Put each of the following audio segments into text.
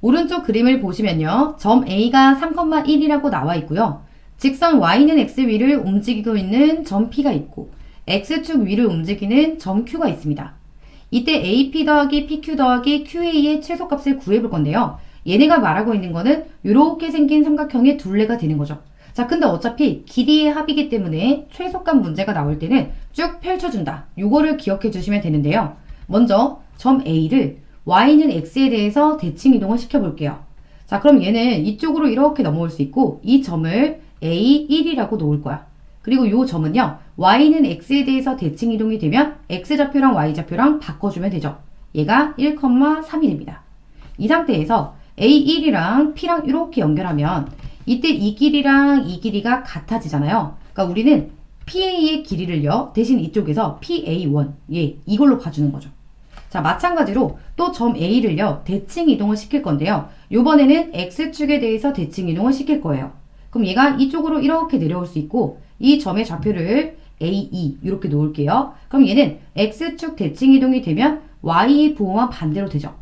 오른쪽 그림을 보시면요. 점 A가 3,1이라고 나와 있고요. 직선 Y는 X 위를 움직이고 있는 점 P가 있고 X축 위를 움직이는 점 Q가 있습니다. 이때 AP 더하기 PQ 더하기 QA의 최소값을 구해볼 건데요. 얘네가 말하고 있는 거는 이렇게 생긴 삼각형의 둘레가 되는 거죠. 자, 근데 어차피 길이의 합이기 때문에 최소값 문제가 나올 때는 쭉 펼쳐준다. 요거를 기억해 주시면 되는데요. 먼저 점 A를 Y는 X에 대해서 대칭 이동을 시켜볼게요. 자, 그럼 얘는 이쪽으로 이렇게 넘어올 수 있고 이 점을 A1이라고 놓을 거야. 그리고 이 점은요, Y는 X에 대해서 대칭 이동이 되면 X좌표랑 Y좌표랑 바꿔주면 되죠. 얘가 1,3이 됩니다. 이 상태에서 A1이랑 P랑 이렇게 연결하면 이때 이 길이랑 이 길이가 같아지잖아요. 그러니까 우리는 PA의 길이를요, 대신 이쪽에서 PA1, 예, 이걸로 봐주는 거죠. 자, 마찬가지로 또 점 A를요, 대칭 이동을 시킬 건데요. 요번에는 X축에 대해서 대칭 이동을 시킬 거예요. 그럼 얘가 이쪽으로 이렇게 내려올 수 있고, 이 점의 좌표를 A2 이렇게 놓을게요. 그럼 얘는 X축 대칭 이동이 되면 Y의 부호와 반대로 되죠.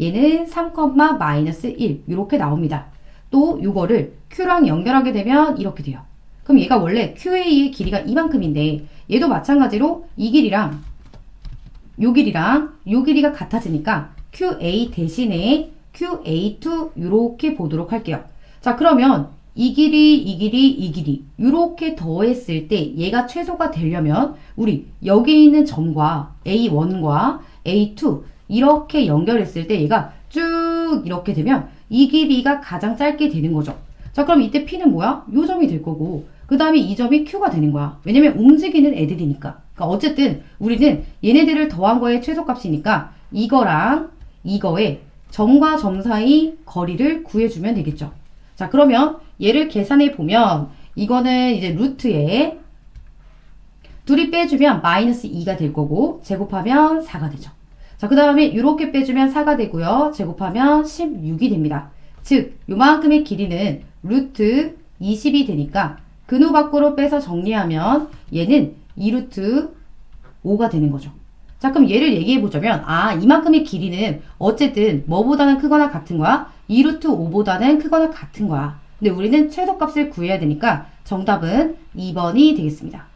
얘는 3, 마이너스 1 이렇게 나옵니다. 또 이거를 Q랑 연결하게 되면 이렇게 돼요. 그럼 얘가 원래 QA의 길이가 이만큼인데 얘도 마찬가지로 이 길이랑 요 길이랑 요 길이가 같아지니까 QA 대신에 QA2 이렇게 보도록 할게요. 자 그러면 이 길이, 이 길이, 이 길이 이렇게 더했을 때 얘가 최소가 되려면 우리 여기 있는 점과 A1과 A2 이렇게 연결했을 때 얘가 쭉 이렇게 되면 이 길이가 가장 짧게 되는 거죠. 자 그럼 이때 P는 뭐야? 요 점이 될 거고 그 다음에 이 점이 Q가 되는 거야. 왜냐면 움직이는 애들이니까. 그러니까 어쨌든 우리는 얘네들을 더한 거의 최소값이니까 이거랑 이거의 점과 점 사이 거리를 구해주면 되겠죠. 자 그러면 얘를 계산해 보면 이거는 이제 루트에 둘이 빼주면 마이너스 2가 될 거고 제곱하면 4가 되죠. 자, 그 다음에 이렇게 빼주면 4가 되고요. 제곱하면 16이 됩니다. 즉, 요만큼의 길이는 루트 20이 되니까 근호 밖으로 빼서 정리하면 얘는 2루트 5가 되는 거죠. 자, 그럼 얘를 얘기해 보자면, 아, 이만큼의 길이는 어쨌든 뭐보다는 크거나 같은 거야? 2루트 5보다는 크거나 같은 거야. 근데 우리는 최소값을 구해야 되니까 정답은 2번이 되겠습니다.